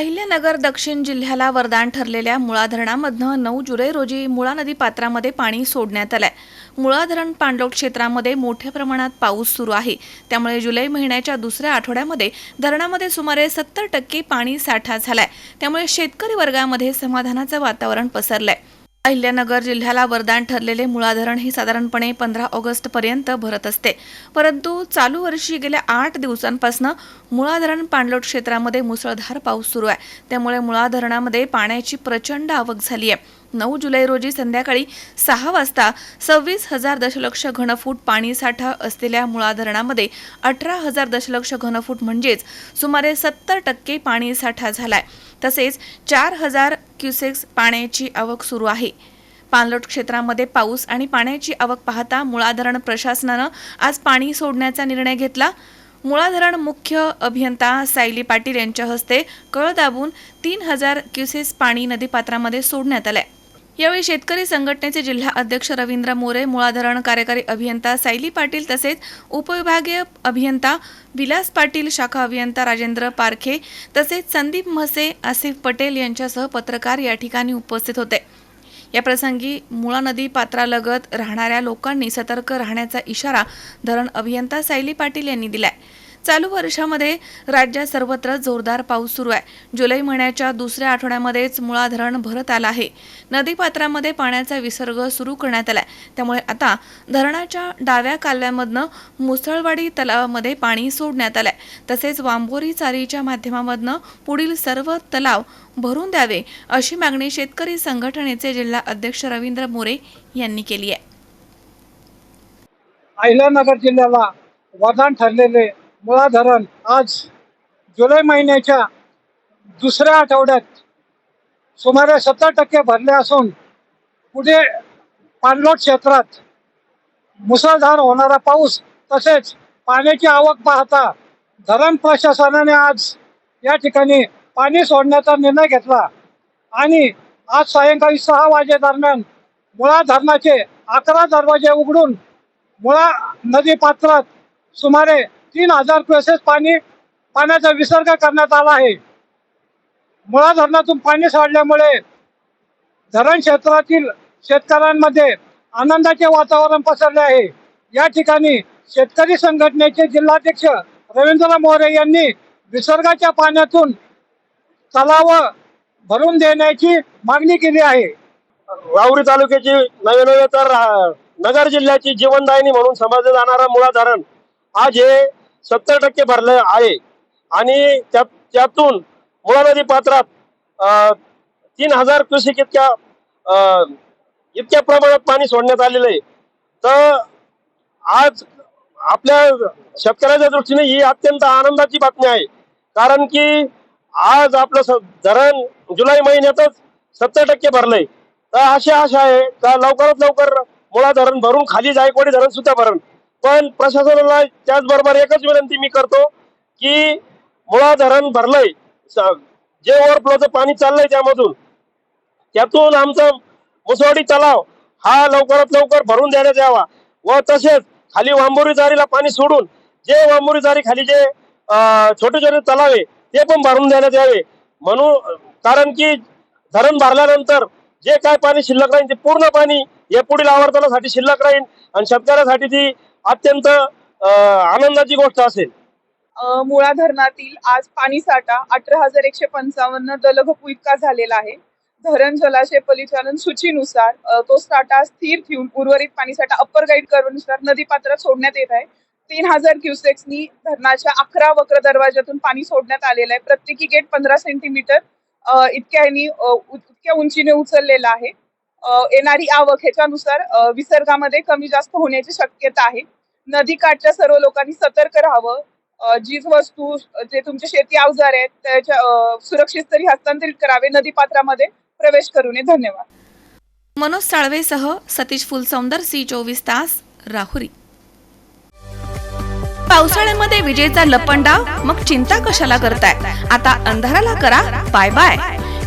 अहिल्यानगर दक्षिण जिल्ह्याला वरदान ठरलेल्या मुळा धरणामधनं नऊ जुलै रोजी मुळा नदी पात्रामध्ये पाणी सोडण्यात आलंय. मुळा धरण पाणलोट क्षेत्रामध्ये मोठ्या प्रमाणात पाऊस सुरू आहे. त्यामुळे जुलै महिन्याच्या दुसऱ्या आठवड्यामध्ये धरणामध्ये सुमारे सत्तर टक्के पाणी साठा झालाय. त्यामुळे शेतकरी वर्गामध्ये समाधानाचं वातावरण पसरलंय. अहिल्यानगर जिल्ह्याला वरदान ठरलेले मुळा धरण हे साधारणपणे पंधरा ऑगस्ट पर्यंत भरत असते. परंतु चालू वर्षी गेल्या आठ दिवसांपासून मुळा धरण पाणलोट क्षेत्रामध्ये मुसळधार पाऊस सुरू आहे. त्यामुळे मुळा धरणामध्ये पाण्याची प्रचंड आवक झाली आहे नऊ जुलै रोजी संध्याकाळी सहा वाजता सव्वीस हजार दशलक्ष घनफूट पाणीसाठा असलेल्या मुळा धरणामध्ये अठरा हजार दशलक्ष घनफूट म्हणजेच सुमारे सत्तर टक्के पाणीसाठा झालाय. तसेच चार हजार क्युसेक्स पाण्याची आवक सुरू आहे. पाणलोट क्षेत्रामध्ये पाऊस आणि पाण्याची आवक पाहता मुळा धरण प्रशासनानं आज पाणी सोडण्याचा निर्णय घेतला. मुळा धरण मुख्य अभियंता सायली पाटील यांच्या हस्ते कळ दाबून तीन हजार क्युसेस पाणी नदीपात्रामध्ये सोडण्यात आलंय. यावेळी शेतकरी संघटनेचे जिल्हा अध्यक्ष रवींद्र मोरे मुळा धरण कार्यकारी अभियंता सायली पाटील तसेच उपविभागीय अभियंता विलास पाटील शाखा अभियंता राजेंद्र पारखे तसेच संदीप म्हसे आसिफ पटेल यांच्यासह पत्रकार या ठिकाणी उपस्थित होते. या प्रसंगी मुळा नदी पात्रालगत राहणाऱ्या लोकांनी सतर्क राहण्याचा इशारा धरण अभियंता सायली पाटील यांनी दिलाय. चालू वर्षामध्ये राज्यात सर्वत्र जोरदार पाऊस सुरू आहे. जुलै महिन्याच्या दुसऱ्या आठवड्यामध्येच मुळा धरण भरत आलं आहे. नदीपात्रामध्ये पाण्याचा विसर्ग सुरू करण्यात आलाय. त्यामुळे आता धरणाच्या डाव्या कालव्यामधनं मुसळवाडी तलावामध्ये पाणी सोडण्यात आलंय. तसेच वांबोरी चारीच्या माध्यमामधनं पुढील सर्व तलाव भरून द्यावे अशी मागणी शेतकरी संघटनेचे जिल्हा अध्यक्ष रवींद्र मोरे यांनी केली आहे. अहिल्यानगर जिल्ह्याला वरदान ठरलेले मुळा धरण आज जुलै महिन्याच्या दुसऱ्या आठवड्यात सुमारे सत्तर टक्के भरले असून पुढे पाणलोट क्षेत्रात मुसळधार होणारा पाऊस तसेच पाण्याची आवक पाहता धरण प्रशासनाने आज या ठिकाणी पाणी सोडण्याचा निर्णय घेतला. आणि आज सायंकाळी सहा वाजेदरम्यान मुळा धरणाचे अकरा दरवाजे उघडून मुळा नदी पात्रात सुमारे तीन हजार क्युसेस पाणी पाण्याचा विसर्ग करण्यात आला आहे. मुळा धरणातून पाणी सोडल्यामुळे धरण क्षेत्रातील शेतकऱ्यांमध्ये आनंदाचे वातावरण पसरले आहे. या ठिकाणी शेतकरी संघटनेचे जिल्हाध्यक्ष रवींद्र मोरे यांनी विसर्गाच्या पाण्यातून तलाव भरून देण्याची मागणी केली आहे. राहुरी तालुक्याची नवे नवे तर नगर जिल्ह्याची जीवनदायिनी म्हणून समजलं जाणारा मुळा धरण आज हे सत्तर टक्के भरले आहे. आणि त्या त्यातून मुळा नदी पात्रात तीन हजार क्युसेक इतक्या इतक्या प्रमाणात पाणी सोडण्यात आलेलं आहे. तर आज आपल्या शेतकऱ्याच्या दृष्टीने ही अत्यंत आनंदाची बातमी आहे. कारण की आज आपलं धरण जुलै महिन्यातच सत्तर टक्के भरलंय. तर अशी आशा आहे का लवकरात लवकर मुळा धरण भरून खाली जायकवाडी धरण सुद्धा भरण. पण प्रशासनाला त्याचबरोबर एकच विनंती मी करतो की मुळा धरण भरलंय. जे ओव्हरफ्लोचं पाणी चाललंय त्यामधून त्यातून आमचा मुसवाडी तलाव हा लवकरात लवकर भरून देण्यात यावा व तसेच खाली वांबोरी जारीला पाणी सोडून जे वांबोरी जारी खाली जे छोटे छोटे तलाव आहे ते पण भरून देण्यात यावे. म्हणून कारण की धरण भरल्यानंतर जे काय पाणी शिल्लक राहील ते पूर्ण पाणी हे पुढील आवर्तनासाठी शिल्लक राहील आणि शेतकऱ्यासाठी ती अत्यंत आनंदाची गोष्ट असेल. मुळा धरणातील आज पाणी साठा अठरा हजार एकशे पंचावन्न दलघपू इतका झालेला आहे. धरण जलाशय परिचालन सूचीनुसार तो साठा स्थिर ठेवून उर्वरित पाणी साठा अप्पर गाईड करून नदी पात्रात सोडण्यात येत आहे. तीन हजार क्युसेक्सनी धरणाच्या अकरा वक्र दरवाज्यातून पाणी सोडण्यात आलेलं आहे. प्रत्येकी गेट पंधरा सेंटीमीटर इतक्यानी इतक्या इतक्या उंचीने उचललेला आहे. येणारी आवक ह्याच्यानुसार विसर्गामध्ये कमी जास्त होण्याची शक्यता आहे. नदीकाठच्या सर्व लोकांनी सतर्क राहावं. अ, जी वस्तू जे तुमचे शेती अवजार आहेत त्याच्या सुरक्षित तरी हस्तांतरित करावे नदीपात्रामध्ये प्रवेश करू नये धन्यवाद. मनोज साळवेसह सतीश फुलसौंदर सी चोवीस तास राहुरी. पावसाळ्यामध्ये विजेचा लपंडाव मग चिंता कशाला करताय? आता अंधाराला करा बाय बाय